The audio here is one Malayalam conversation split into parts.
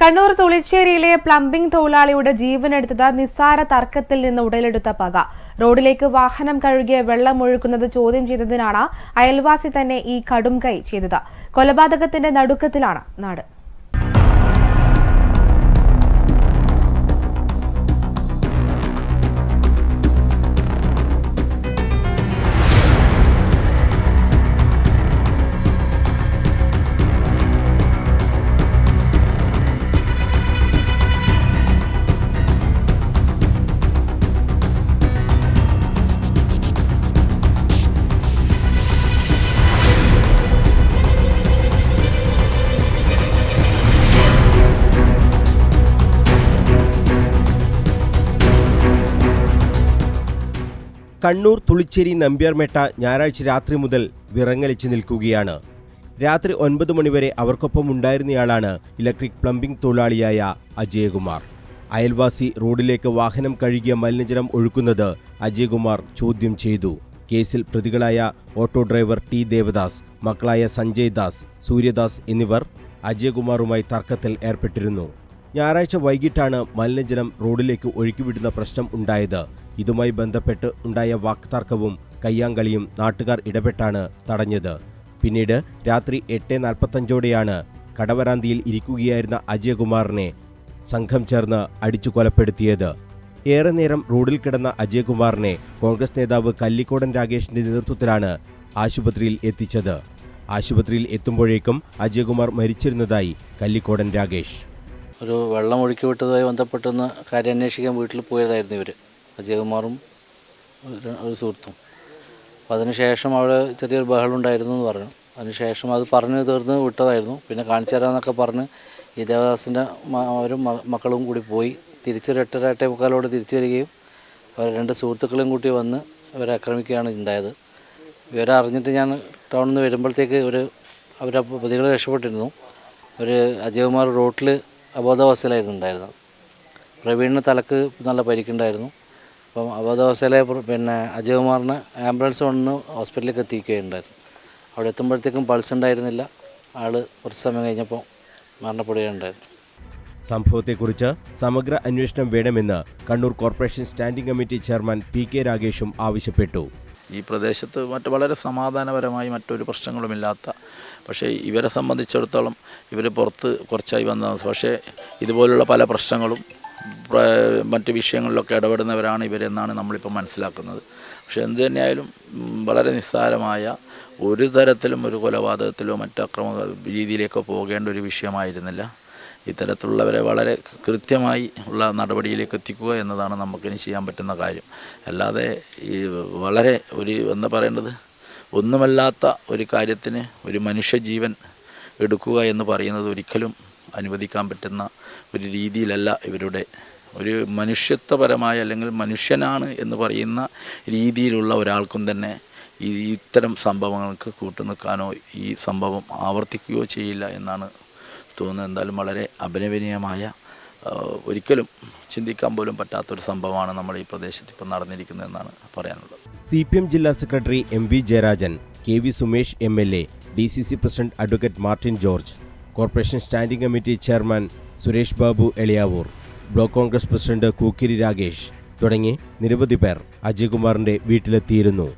കണ്ണൂർ തുളിച്ചേരിയിലെ പ്ലംബിംഗ് തൊഴിലാളിയുടെ ജീവനെടുത്തത് നിസ്സാര തർക്കത്തിൽ നിന്ന് ഉടലെടുത്ത പക. റോഡിലേക്ക് വാഹനം കഴുകിയ വെള്ളം ഒഴുക്കുന്നത് ചോദ്യം ചെയ്തതിനാണ് അയൽവാസി തന്നെ ഈ കടും കൈ ചെയ്തത്. കൊലപാതകത്തിന്റെ നടുക്കത്തിലാണ് നാട്. കണ്ണൂർ തുളിച്ചേരി നമ്പ്യാർമേട്ട ഞായറാഴ്ച രാത്രി മുതൽ വിറങ്ങലിച്ചു നിൽക്കുകയാണ്. രാത്രി ഒൻപത് മണിവരെ അവർക്കൊപ്പം ഉണ്ടായിരുന്നയാളാണ് ഇലക്ട്രിക് പ്ലംബിംഗ് തൊഴിലാളിയായ അജയകുമാർ. അയൽവാസി റോഡിലേക്ക് വാഹനം കഴുകിയ മലിനജലം ഒഴുക്കുന്നത് അജയകുമാർ ചോദ്യം ചെയ്തു. കേസിൽ പ്രതികളായ ഓട്ടോ ഡ്രൈവർ ടി ദേവദാസ് മക്കളായ സഞ്ജയ് ദാസ് സൂര്യദാസ് എന്നിവർ അജയകുമാറുമായി തർക്കത്തിൽ ഏർപ്പെട്ടിരുന്നു. ഞായറാഴ്ച വൈകിട്ടാണ് മലിനജലം റോഡിലേക്ക് ഒഴുക്കിവിടുന്ന പ്രശ്നം ഉണ്ടായത്. ഇതുമായി ബന്ധപ്പെട്ട് ഉണ്ടായ വാക്തർക്കവും കയ്യാങ്കളിയും നാട്ടുകാർ ഇടപെട്ടാണ് തടഞ്ഞത്. പിന്നീട് രാത്രി എട്ട് നാൽപ്പത്തഞ്ചോടെയാണ് കടവരാന്തിയിൽ ഇരിക്കുകയായിരുന്ന അജയകുമാറിനെ സംഘം ചേർന്ന് അടിച്ചു കൊലപ്പെടുത്തിയത് ഏറെ നേരം റോഡിൽ കിടന്ന അജയകുമാറിനെ കോൺഗ്രസ് നേതാവ് കല്ലിക്കോടൻ രാഗേഷിന്റെ നേതൃത്വത്തിലാണ് ആശുപത്രിയിൽ എത്തിച്ചത്. ആശുപത്രിയിൽ എത്തുമ്പോഴേക്കും അജയകുമാർ മരിച്ചിരുന്നതായി കല്ലിക്കോടൻ രാഗേഷ് ഒരു വെള്ളം ഒഴുക്കി വിട്ടതുമായി ബന്ധപ്പെട്ടൊന്ന് കാര്യം അന്വേഷിക്കാൻ വീട്ടിൽ പോയതായിരുന്നു ഇവർ അജയകുമാറും ഒരു സുഹൃത്തും. അപ്പോൾ അതിനുശേഷം അവിടെ ചെറിയൊരു ബഹളം ഉണ്ടായിരുന്നു എന്ന് പറഞ്ഞു. അതിനുശേഷം അത് പറഞ്ഞ് തീർന്ന് വിട്ടതായിരുന്നു. പിന്നെ കാണിച്ചു തരാമെന്നൊക്കെ പറഞ്ഞ് ഈ ദേവദാസിന്റെ അവരും മക്കളും കൂടി പോയി. തിരിച്ചൊരു എട്ടര എട്ടേ മുക്കാലോടെ തിരിച്ചു വരികയും അവർ രണ്ട് സുഹൃത്തുക്കളും കൂട്ടി വന്ന് ഇവരെ ആക്രമിക്കുകയാണ് ഉണ്ടായത്. ഇവരെ അറിഞ്ഞിട്ട് ഞാൻ ടൗണിൽ നിന്ന് വരുമ്പോഴത്തേക്ക് ഇവർ അവരെ പ്രതികൾ രക്ഷപ്പെട്ടിരുന്നു. ഒരു അജയകുമാർ റോട്ടിൽ അബോധാവസ്ഥയിലായിരുന്നു ഉണ്ടായിരുന്നത് പ്രവീണിന് തലക്ക് നല്ല പരിക്കുണ്ടായിരുന്നു. അപ്പം അബോധാവസ്ഥയിലെ പിന്നെ അജയകുമാറിനെ ആംബുലൻസ് വന്ന് ഹോസ്പിറ്റലിലേക്ക് എത്തിക്കുകയുണ്ടായിരുന്നു അവിടെ എത്തുമ്പോഴത്തേക്കും പൾസ് ഉണ്ടായിരുന്നില്ല. ആൾ കുറച്ച് സമയം കഴിഞ്ഞപ്പോൾ മരണപ്പെടുകയുണ്ടായിരുന്നു സംഭവത്തെക്കുറിച്ച് സമഗ്ര അന്വേഷണം വേണമെന്ന് Kannur corporation standing committee chairman P K രാഗേഷും ആവശ്യപ്പെട്ടു. ഈ പ്രദേശത്ത് മറ്റ് വളരെ സമാധാനപരമായി മറ്റൊരു പ്രശ്നങ്ങളുമില്ലാത്ത പക്ഷേ ഇവരെ സംബന്ധിച്ചിടത്തോളം ഇവർ പുറത്ത് കുറച്ചായി വന്നതാണ്. പക്ഷേ ഇതുപോലുള്ള പല പ്രശ്നങ്ങളും പ്ര- മറ്റ് വിഷയങ്ങളിലൊക്കെ ഇടപെടുന്നവരാണ് ഇവരെന്നാണ് നമ്മളിപ്പോൾ മനസ്സിലാക്കുന്നത്. പക്ഷെ എന്ത് തന്നെയായാലും വളരെ നിസ്സാരമായ ഒരു തരത്തിലും ഒരു കൊലപാതകത്തിലോ മറ്റ് അക്രമ രീതിയിലേക്കോ പോകേണ്ട ഒരു വിഷയമായിരുന്നില്ല. ഇത്തരത്തിലുള്ളവരെ വളരെ കൃത്യമായി ഉള്ള നടപടിയിലേക്ക് എത്തിക്കുക എന്നതാണ് നമുക്കിനി ചെയ്യാൻ പറ്റുന്ന കാര്യം. അല്ലാതെ ഈ വളരെ ഒരു എന്താ പറയേണ്ടത്? ഒന്നുമല്ലാത്ത ഒരു കാര്യത്തിന് ഒരു മനുഷ്യജീവൻ എടുക്കുക എന്ന് പറയുന്നത് ഒരിക്കലും അനുവദിക്കാൻ പറ്റുന്ന ഒരു രീതിയിലല്ല ഇവരുടെ ഒരു മനുഷ്യത്വപരമായ അല്ലെങ്കിൽ മനുഷ്യനാണ് എന്ന് പറയുന്ന രീതിയിലുള്ള ഒരാൾക്കും തന്നെ ഈ ഇത്തരം സംഭവങ്ങൾക്ക് കൂട്ടുനിൽക്കാനോ ഈ സംഭവം ആവർത്തിക്കുകയോ ചെയ്യില്ല എന്നാണ് തോന്നുന്നത്. എന്തായാലും വളരെ അഭിനവനീയമായ ഒരിക്കലും ചിന്തിക്കാൻ പോലും പറ്റാത്തൊരു സംഭവമാണ് നമ്മൾ ഈ പ്രദേശത്ത് ഇപ്പം നടന്നിരിക്കുന്നതെന്നാണ് പറയാനുള്ളത്. സി പി എം ജില്ലാ secretary M V Jayarajan K V Sumesh M L A D C C president advocate Martin George corporation standing committee chairman Suresh Babu Eliyavoor block Congress president Kookkiri Ragesh തുടങ്ങി നിരവധി പേർ അജയ്കുമാറിന്റെ വീട്ടിലെത്തിയിരുന്നു.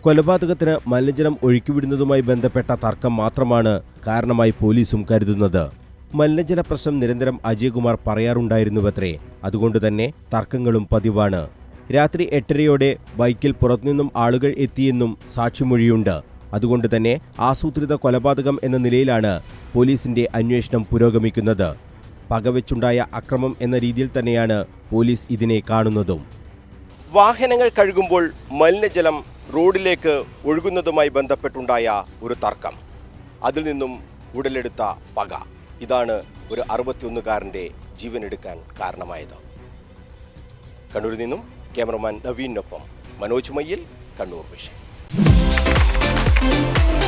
കൊലപാതകത്തിന് മലിനജലം ഒഴുക്കിവിടുന്നതുമായി ബന്ധപ്പെട്ട തർക്കം മാത്രമാണ് കാരണമായി പോലീസും കരുതുന്നത്. മലിനജല പ്രശ്നം നിരന്തരം അജയ്കുമാർ പറയാറുണ്ടായിരുന്നുവത്രേ അതുകൊണ്ട് തന്നെ തർക്കങ്ങളും പതിവാണ്. രാത്രി എട്ടരയോടെ ബൈക്കിൽ പുറത്തുനിന്നും ആളുകൾ എത്തിയെന്നും സാക്ഷിമൊഴിയുണ്ട്. അതുകൊണ്ട് തന്നെ ആസൂത്രിത കൊലപാതകം എന്ന നിലയിലാണ് പോലീസിന്റെ അന്വേഷണം പുരോഗമിക്കുന്നത്. പകവെച്ചുണ്ടായ അക്രമം എന്ന രീതിയിൽ തന്നെയാണ് പോലീസ് ഇതിനെ കാണുന്നതും. വാഹനങ്ങൾ കഴുകുമ്പോൾ മലിനജലം റോഡിലേക്ക് ഒഴുകുന്നതുമായി ബന്ധപ്പെട്ടുണ്ടായ ഒരു തർക്കം. അതിൽ നിന്നും ഉടലെടുത്ത പക. ഇതാണ് ഒരു അറുപത്തിയൊന്നുകാരന്റെ ജീവനെടുക്കാൻ കാരണമായത്. കണ്ണൂരിൽ നിന്നും cameraman നവീനൊപ്പം Manoj Mayyil Kannur vision. Thank you.